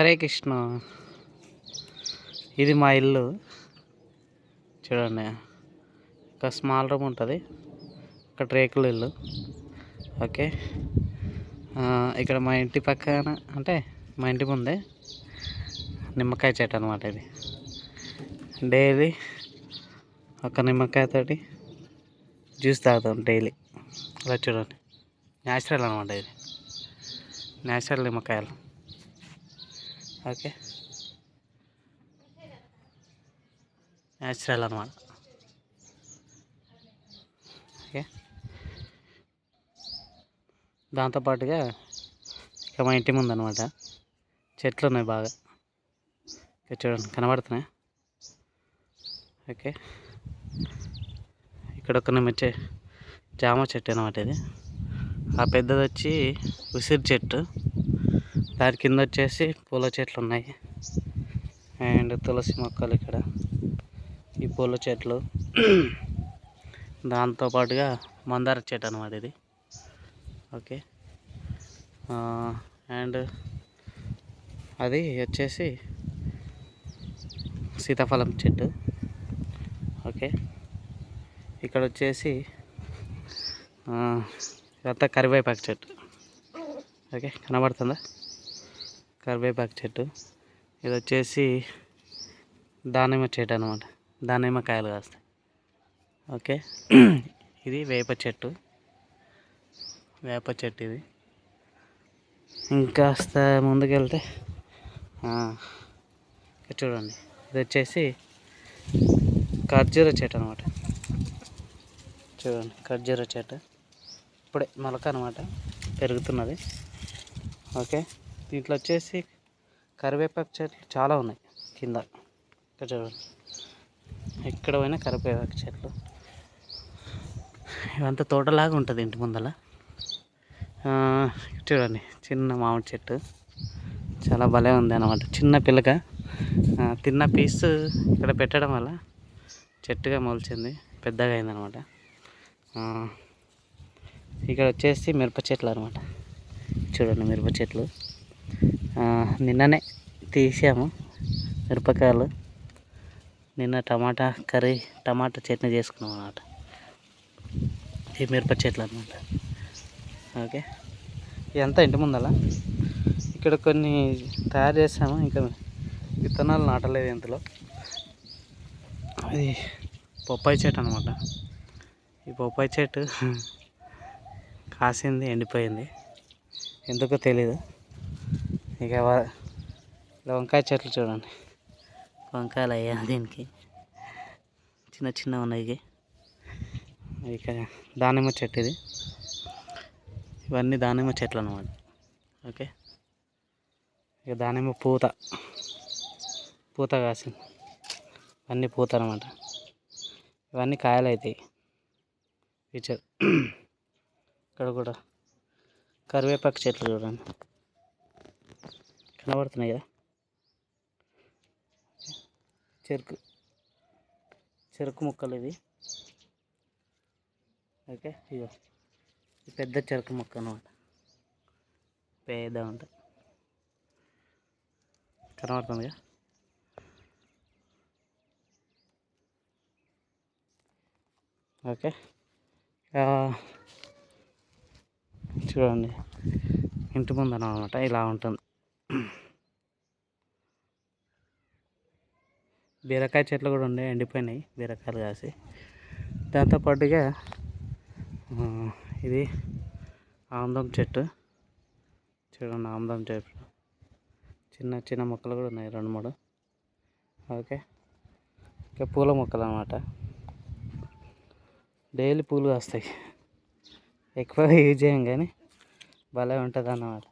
హరే కృష్ణ. ఇది మా ఇల్లు. చూడండి ఒక స్మాల్ రూమ్ ఉంటుంది. ఒక రేకుల ఇల్లు. ఓకే. ఇక్కడ మా ఇంటి పక్కన అంటే మా ఇంటి ముందే నిమ్మకాయ చెట్టు అనమాట ఇది. డైలీ ఒక నిమ్మకాయతోటి జ్యూస్ తాగుతాం డైలీ. ఇలా చూడండి. న్యాచురల్ అనమాట ఇది. న్యాచురల్ నిమ్మకాయలు. ఓకే. న్యాచురల్ అనమాట ఓకే. దాంతోపాటుగా ఇక మా ఇంటి ముందు అనమాట చెట్లు ఉన్నాయి బాగా. ఇక చూడండి కనబడుతున్నాయి? ఓకే. ఇక్కడ ఒక నిమ్మ జామ చెట్టు అనమాట ఇది. ఆ పెద్దది వచ్చి ఉసిరి చెట్టు. దాని కింద వచ్చేసి పూల చెట్లు ఉన్నాయి అండ్ తులసి మొక్కలు ఇక్కడ. ఈ పూల చెట్లు దాంతోపాటుగా మందార చెట్టు అనమాట ఇది. ఓకే. అండ్ అది వచ్చేసి సీతాఫలం చెట్టు. ఓకే. ఇక్కడ వచ్చేసి ఇదంతా కరివేపాకు చెట్టు. ఓకే. కనబడుతుందా? కరివేపాకు చెట్టు. ఇది వచ్చేసి దానిమ్మ చెట్టు అనమాట దానిమ్మ కాయలు కాస్తాయి. ఓకే? ఇది వేప చెట్టు. వేప చెట్టు ఇది. ఇంకాస్త ముందుకెళ్తే చూడండి. ఇది వచ్చేసి ఖర్జూర చెట్టు అనమాట చూడండి ఖర్జూర చెట్టు. ఇప్పుడే మొలక అనమాట పెరుగుతున్నది. ఓకే? దీంట్లో వచ్చేసి కరివేపాకు చెట్లు చాలా ఉన్నాయి కింద. ఇక్కడ చూడండి. ఎక్కడ పోయినా కరివేపాకు చెట్లు. ఇవంతా తోటలాగా ఉంటుంది ఇంటి ముందల. చూడండి చిన్న మామిడి చెట్టు. చాలా భలే ఉంది అనమాట చిన్న పిల్లక తిన్న పీస్ ఇక్కడ పెట్టడం వల్ల చెట్టుగా మొలిచింది. పెద్దగా అయిందనమాట ఇక్కడ వచ్చేసి మిరప చెట్లు అనమాట చూడండి మిరప చెట్లు. నిన్ననే తీసాము మిరపకాయలు. నిన్న టమాటా కర్రీ టమాటా చట్నీ చేసుకున్నాం అన్నమాట. ఈ మిరప చెట్లు అనమాట ఓకే. ఇదంతా ఇంటి ముందల? ఇక్కడ కొన్ని తయారు చేసాము ఇంకా విత్తనాలు నాటలేదు ఇంతలో. ఇది బొప్పాయి చెట్టు అనమాట ఈ బొప్పాయి చెట్టు కాసింది ఎండిపోయింది. ఎందుకో తెలీదు. ఇక వంకాయ చెట్లు చూడండి. వంకాయలు అయ్యా దీనికి. చిన్న చిన్న ఉన్నాయి. ఇక. దానిమ్మ చెట్టు ఇది. ఇవన్నీ దానిమ్మ చెట్లు అనమాట ఓకే? ఇక దానిమ్మ పూత. పూత కాసింది. అన్నీ పూత అనమాట ఇవన్నీ కాయలు అవుతాయి ఫీచర్ ఇక్కడ కూడా కరివేపాకు చెట్లు చూడండి. కనబడుతున్నాయి కదా. చెరుకు చెరుకు ముక్కలు ఇవి. ఓకే ఇగో పెద్ద చెరుకు మొక్క అనమాట పెద్ద ఉంటుంది కనబడుతుందిగా ఓకే చూడండి. ఇంటి ముందు అనమాట ఇలా ఉంటుంది. బీరకాయ చెట్లు కూడా ఉండే ఎండిపోయినాయి బీరకాయలు కాసి. దాంతోపాటుగా ఇది ఆముదం చెట్టు. చూడండి ఆముదం చెట్టు. చిన్న చిన్న మొక్కలు కూడా ఉన్నాయి రెండు మూడు. ఓకే. ఇంకా పూల మొక్కలు అన్నమాట. డైలీ పూలు కాస్తాయి. ఎక్కువ యూజ్ చేయం కానీ భలే ఉంటుంది అన్నమాట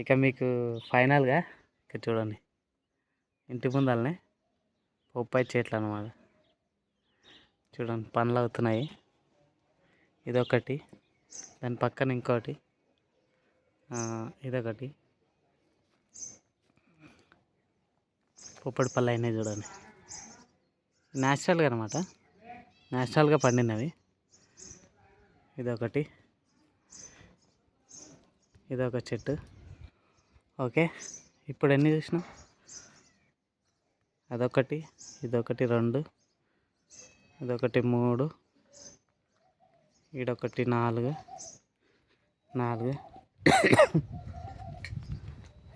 ఇక మీకు ఫైనల్గా ఇక చూడండి. ఇంటి ముందరనే బొప్పాయి చెట్లు అన్నమాట. చూడండి పండ్లు అవుతున్నాయి. ఇదొకటి దాని పక్కన ఇంకోటి ఇదొకటి. పొప్పటి పళ్ళు అయినాయి చూడండి. న్యాచురల్గా అనమాట న్యాచురల్గా పండినవి. ఇదొకటి. ఇదొక చెట్టు. ఓకే. ఇప్పుడు ఎన్ని చూసినాం అదొకటి ఇదొకటి రెండు ఇదొకటి మూడు ఈడొకటి నాలుగు నాలుగు.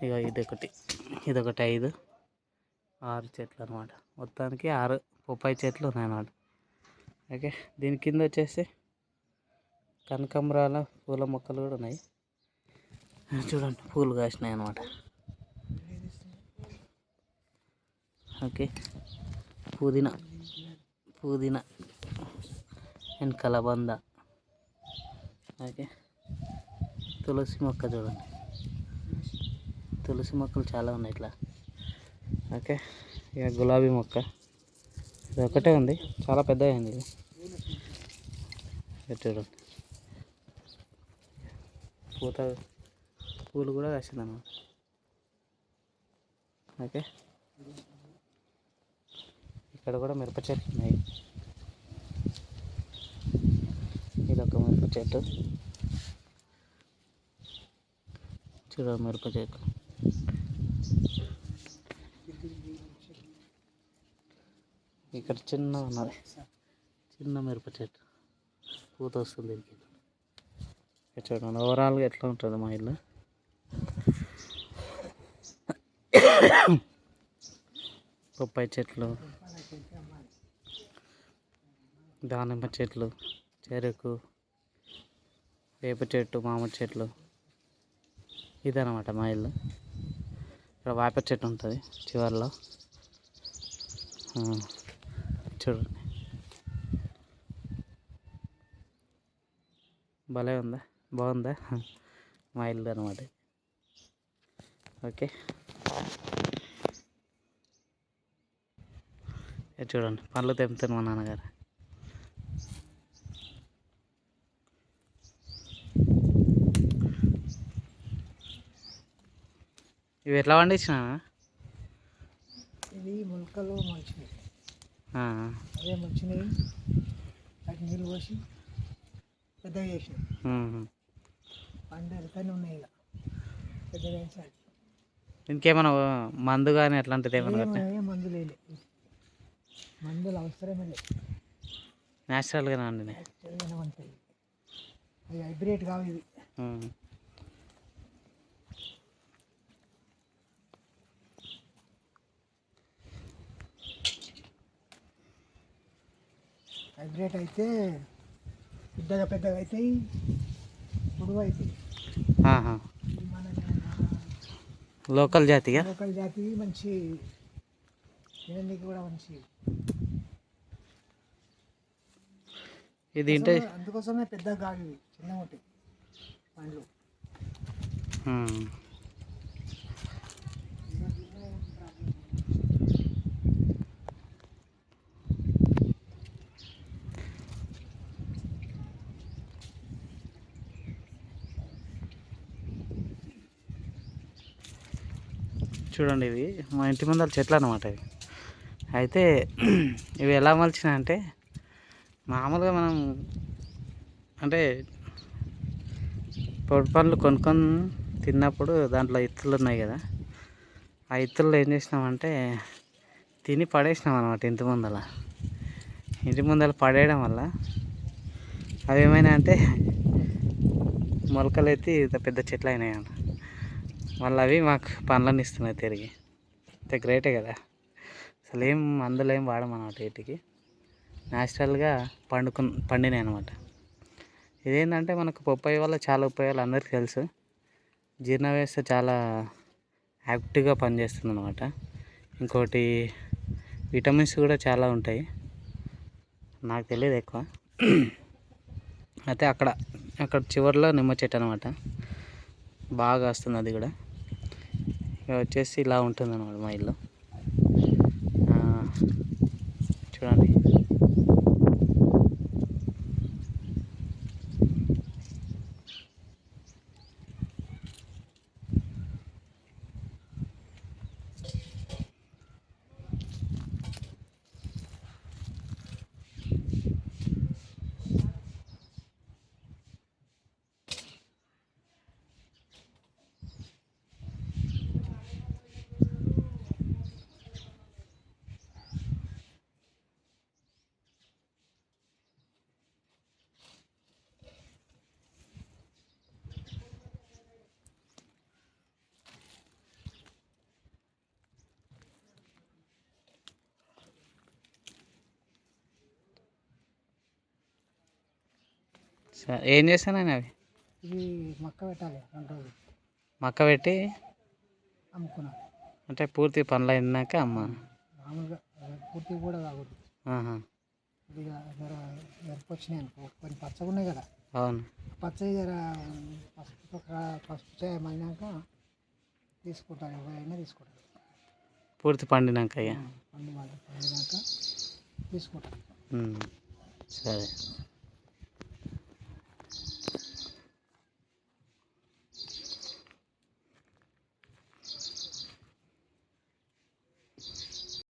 ఇక ఇదొకటి ఇదొకటి ఐదు ఆరు చెట్లు అనమాట మొత్తానికి ఆరు బొప్పాయి చెట్లు ఉన్నాయన్నమాట. ఓకే దీని కింద వచ్చేసి కనకాంబరాల పూల మొక్కలు కూడా ఉన్నాయి. చూడండి పూలు కాసినాయి అనమాట ఓకే. పుదీనా. పుదీనా అండ్ కలబంద. ఓకే. తులసి మొక్క చూడండి. తులసి మొక్కలు చాలా ఉన్నాయి ఇట్లా. ఓకే. ఇక గులాబీ మొక్క. ఇది ఒకటే ఉంది. చాలా పెద్దగా అయింది ఇది. చూడండి పూత పూలు కూడా కాసింది అన్నమాట ఓకే. ఇక్కడ కూడా మిరప చెట్లు ఉన్నాయి. ఇది ఒక మిరప చెట్టు. చూడ మిరప చెట్టు. ఇక్కడ చిన్న ఉన్నది. చిన్న మిరప చెట్టు. పూత వస్తుంది ఇక్కడ చూడండి ఓవరాల్గా ఎట్లా ఉంటుంది మా ఇల్లు? బొప్పాయి చెట్లు దానిమ్మ చెట్లు చెరుకు వేప చెట్టు మామిడి చెట్లు ఇదనమాట మా ఇల్లు. ఇక్కడ వేప చెట్టు ఉంటుంది చివర్లో. చూడండి. భలే ఉందా? బాగుందా? మా ఇల్లు అనమాట ఓకే. ఇది చూడండి పండ్లు తెంపుతాను మా నాన్నగారు. ఇవి ఎట్లా పండించిన ఇది మొలకలు మంచివి అదే మంచినవి. వాటి నీళ్ళు పోసి పెద్దగా చేసినాం. పండు వెళ్తానే ఉన్నాయి ఇక. పెద్దగా ఇంకేమైనా మందు కానీ అట్లాంటిది ఏమైనా మందు లేదు మందులు అవసరమే లేదు. న్యాచురల్గానే అండి ఉంటాయి. అవి హైబ్రిడ్ కావు ఇవి. హైబ్రిడ్ అయితే పెద్దగా పెద్దగా అవుతాయి పొడవు అవుతాయి లోకల్ జాతిగా లోకల్ జాతి మంచి తినడానికి కూడా మంచి ఇది తింటే అందుకోసమే- ఇవి చిన్నగా ఉంటాయి పండ్లు. చూడండి ఇవి మా ఇంటి ముందర చెట్లు అనమాట ఇవి అయితే ఇవి ఎలా మలిచిన అంటే మామూలుగా మనం అంటే పొడి పండ్లు కొనుక్కొని తిన్నప్పుడు దాంట్లో ఇత్తులు ఉన్నాయి కదా ఆ ఇత్తుల్లో ఏం చేసినామంటే తిని పడేసినాం అనమాట ఇంటి ముందల. ఇంటి ముందర పడేయడం వల్ల అవి ఏమైనా అంటే మొలకలు ఎత్తి ఇంత పెద్ద చెట్లు అయినాయి మళ్ళీ అవి మాకు పండ్లను ఇస్తున్నాయి తిరిగి. ఇంత గ్రేటే కదా. అసలు ఏం మందులు ఏం వాడమన్నమాట వీటికి. న్యాచురల్గా పండుకు పండినాయి అనమాట ఇదేంటంటే మనకు పప్పాయి వల్ల చాలా ఉపయోగాలు అందరికీ తెలుసు. జీర్ణ వ్యవస్థ చాలా యాక్టివ్గా పనిచేస్తుంది అనమాట ఇంకోటి విటమిన్స్ కూడా చాలా ఉంటాయి. నాకు తెలియదు ఎక్కువ. అయితే అక్కడ అక్కడ చివరిలో నిమ్మ చెట్టు అనమాట బాగా వస్తుంది అది కూడా. ఇక వచ్చేసి ఇలా ఉంటుంది అనమాట మా ఇల్లు. ఏం చేస్తానని అవి? ఇవి మక్క పెట్టాలి రెండు రోజులు. మక్క పెట్టి అమ్ముకున్నాను అంటే పూర్తి పనులు అయినాక అమ్మ. మామూలుగా పూర్తి కూడా కాకూడదు. ఎరుపు వచ్చినాయి అనుకో కొన్ని పచ్చగా ఉన్నాయి కదా. అవును. పచ్చగా జర పసుపు పసుపు చేయమన్నాక తీసుకుంటారు ఎవరైనా తీసుకుంటారు. పూర్తి పండినాక పండినాక తీసుకుంటారు. సరే.